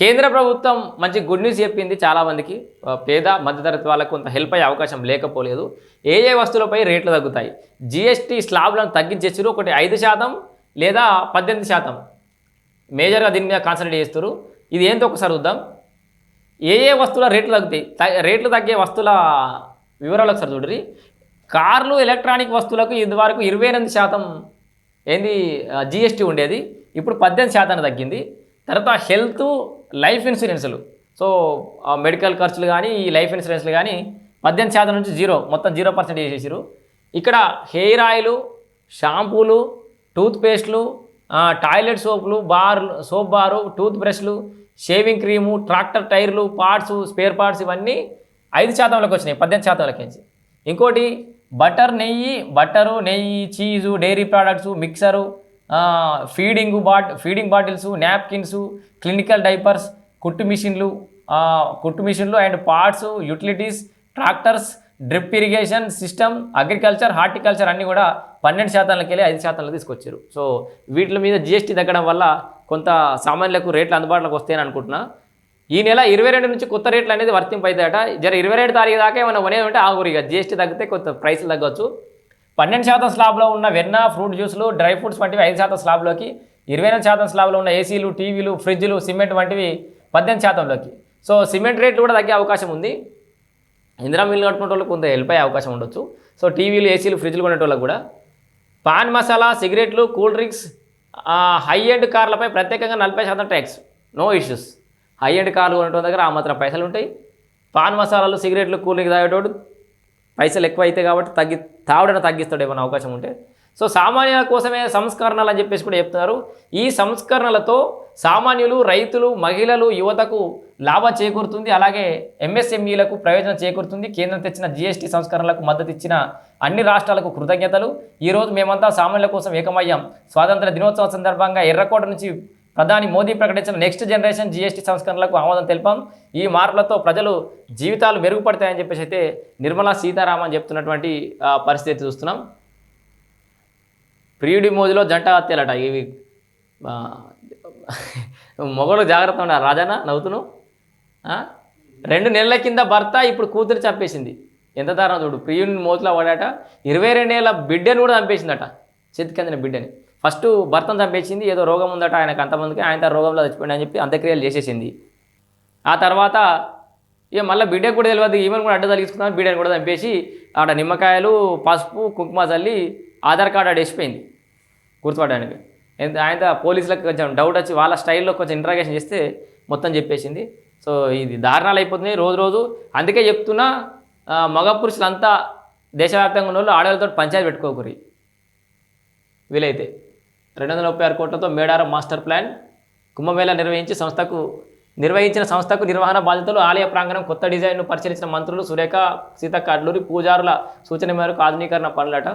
కేంద్ర ప్రభుత్వం మంచి గుడ్ న్యూస్ చెప్పింది చాలామందికి పేద మధ్యతరగతి వాళ్ళకు కొంత హెల్ప్ అయ్యే అవకాశం లేకపోలేదు. ఏ ఏ వస్తువులపై రేట్లు తగ్గుతాయి? జిఎస్టీ స్లాబ్లను తగ్గించేసారు ఒకటి ఐదు శాతం లేదా పద్దెనిమిది శాతం? మేజర్గా దీని మీద కాన్సన్ట్రేట్ చేస్తారు. ఇది ఏంటో ఒకసారి చూద్దాం. ఏ ఏ వస్తువుల రేట్లు తగ్గుతాయి? రేట్లు తగ్గే వస్తువుల వివరాలు ఒకసారి చూడరి కార్లు ఎలక్ట్రానిక్ వస్తువులకు ఇదివరకు ఇరవై ఎనిమిది శాతం ఏంది జిఎస్టీ ఉండేది. ఇప్పుడు పద్దెనిమిది శాతానికి తగ్గింది. తర్వాత హెల్త్ లైఫ్ ఇన్సూరెన్సులు. సో మెడికల్ ఖర్చులు కానీ ఈ లైఫ్ ఇన్సూరెన్స్లు కానీ పద్దెనిమిది శాతం నుంచి జీరో మొత్తం జీరో పర్సెంట్ చేసేసారు ఇక్కడ హెయిర్ ఆయిల్ షాంపూలు టూత్పేస్ట్లు టాయిలెట్ సోపులు బార్ సోప్ బారు టూత్ బ్రష్లు షేవింగ్ క్రీము ట్రాక్టర్ టైర్లు పార్ట్స్ స్పేర్ పార్ట్స్ ఇవన్నీ ఐదు శాతంలోకి వచ్చినాయి పద్దెనిమిది శాతంలోకి నుంచి. ఇంకోటి బటర్ నెయ్యి బట్టరు నెయ్యి cheese dairy products mixer feeding bat feeding bottles napkins clinical diapers కుట్టు మిషన్లు కుట్టు మిషన్లు and parts utilities tractors drip irrigation system agriculture horticulture అన్నీ కూడా పన్నెండు శాతాలకి వెళ్ళి ఐదు శాతంలో తీసుకొచ్చారు. సో వీటి మీద జిఎస్టీ తగ్గడం వల్ల కొంత సామాన్యులకు రేట్లు అందుబాటులోకి వస్తాయని అనుకుంటున్నా. ఈ నెల ఇరవై రెండు నుంచి కొత్త రేట్లు అనేది వర్తింపవుతాయట జర ఇరవై రెండు తారీఖు దాకా ఏమైనా కొనేది ఉంటే ఆగురు ఇక జిఎస్టీ తగ్గితే కొంత ప్రైస్లు తగ్గొచ్చు. పన్నెండు శాతం స్లాబ్లో ఉన్న వెన్న ఫ్రూట్ జ్యూస్లు డ్రై ఫ్రూట్స్ వంటివి ఐదు శాతం స్లాబ్లోకి ఇరవై ఎనిమిది శాతం స్లాబ్లో ఉన్న ఏసీలు టీవీలు ఫ్రిడ్జ్లు సిమెంట్ వంటివి పద్దెనిమిది శాతంలోకి. సో సిమెంట్ రేట్లు కూడా తగ్గే అవకాశం ఉంది. ఇందిరా మిల్లు కట్టుకునే వాళ్ళకి కొంత హెల్ప్ అయ్యే అవకాశం ఉండొచ్చు. సో టీవీలు ఏసీలు ఫ్రిడ్జ్లు కొనేటోళ్ళకి కూడా. పాన్ మసాలా సిగరెట్లు కూల్ డ్రింక్స్ హై ఎండ్ కార్లపై ప్రత్యేకంగా నలభై శాతం tax. No issues. High end కార్లు కొనేటోళ్ళ దగ్గర ఆ మాత్రం పైసలు ఉంటాయి పాన్ మసాలాలు సిగరెట్లు కూల్ డ్రింక్ తాగేటోడు పైసలు ఎక్కువ అవుతాయి కాబట్టి తగ్గి తాగడం తగ్గిస్తాడు ఏమైనా అవకాశం ఉంటే. సో సామాన్యుల కోసమే సంస్కరణలు అని చెప్పేసి కూడా చెప్తున్నారు. ఈ సంస్కరణలతో సామాన్యులు రైతులు మహిళలు యువతకు లాభం చేకూరుతుంది. అలాగే ఎంఎస్ఎంఈలకు ప్రయోజనం చేకూరుతుంది. కేంద్రం తెచ్చిన జీఎస్టీ సంస్కరణలకు మద్దతు ఇచ్చిన అన్ని రాష్ట్రాలకు కృతజ్ఞతలు. ఈరోజు మేమంతా సామాన్యుల కోసం ఏకమయ్యాం. స్వాతంత్ర దినోత్సవం సందర్భంగా ఎర్రకోట నుంచి ప్రధాని మోదీ ప్రకటించిన నెక్స్ట్ జనరేషన్ జీఎస్టీ సంస్కరణలకు ఆమోదం తెలిపాం. ఈ మార్పులతో ప్రజలు జీవితాలు మెరుగుపడతాయని చెప్పేసి అయితే నిర్మలా సీతారామన్ చెప్తున్నటువంటి పరిస్థితి చూస్తున్నాం. ప్రియుడి మోజులో జంట హత్యలట. ఇవి మొగలు జాగ్రత్త ఉన్నారు రాజానా నవ్వుతును. రెండు నెలల కింద భర్త ఇప్పుడు కూతురు చంపేసింది. ఎంత దారుణం చూడు. ప్రియుని మోతులో పడాట ఇరవై రెండేళ్ళ బిడ్డను కూడా చంపేసిందట. చేతికి బిడ్డని. ఫస్ట్ భర్తను చంపేసింది ఏదో రోగం ఉందట ఆయనకు అంతమందికి ఆయన రోగంలో చచ్చిపోయింది అని చెప్పి అంత్యక్రియలు చేసేసింది. ఆ తర్వాత ఇక మళ్ళీ బిడ్డకు కూడా తెలియదు ఈమెను కూడా అడ్డు తగిలించుకున్నాను బిడ్డను కూడా చంపేసి ఆడ నిమ్మకాయలు పసుపు కుంకుమ చల్లి ఆధార్ కార్డు ఆడ వేసిపోయింది గుర్తుపడడానికి ఆయన పోలీసులకు కొంచెం డౌట్ వచ్చి వాళ్ళ స్టైల్లో కొంచెం ఇంటరాగేషన్ చేస్తే మొత్తం చెప్పేసింది. సో ఇది దారుణాలు అయిపోతున్నాయి రోజు రోజు. అందుకే చెప్తున్నా మగ పురుషులంతా దేశవ్యాప్తంగా ఉన్న వాళ్ళు ఆడవాళ్ళతో పంచాయతీ పెట్టుకోకూరి వీలైతే రెండు వందల ముప్పై ఆరు కోట్లతో మేడారం మాస్టర్ ప్లాన్ కుంభమేళా నిర్వహించి సంస్థకు నిర్వహించిన సంస్థకు నిర్వహణ బాధ్యతలు ఆలయ ప్రాంగణం కొత్త డిజైన్ను పరిశీలించిన మంత్రులు సురేఖ సీతక్క అడ్లూరి పూజారుల సూచన మేరకు ఆధునీకరణ పనులట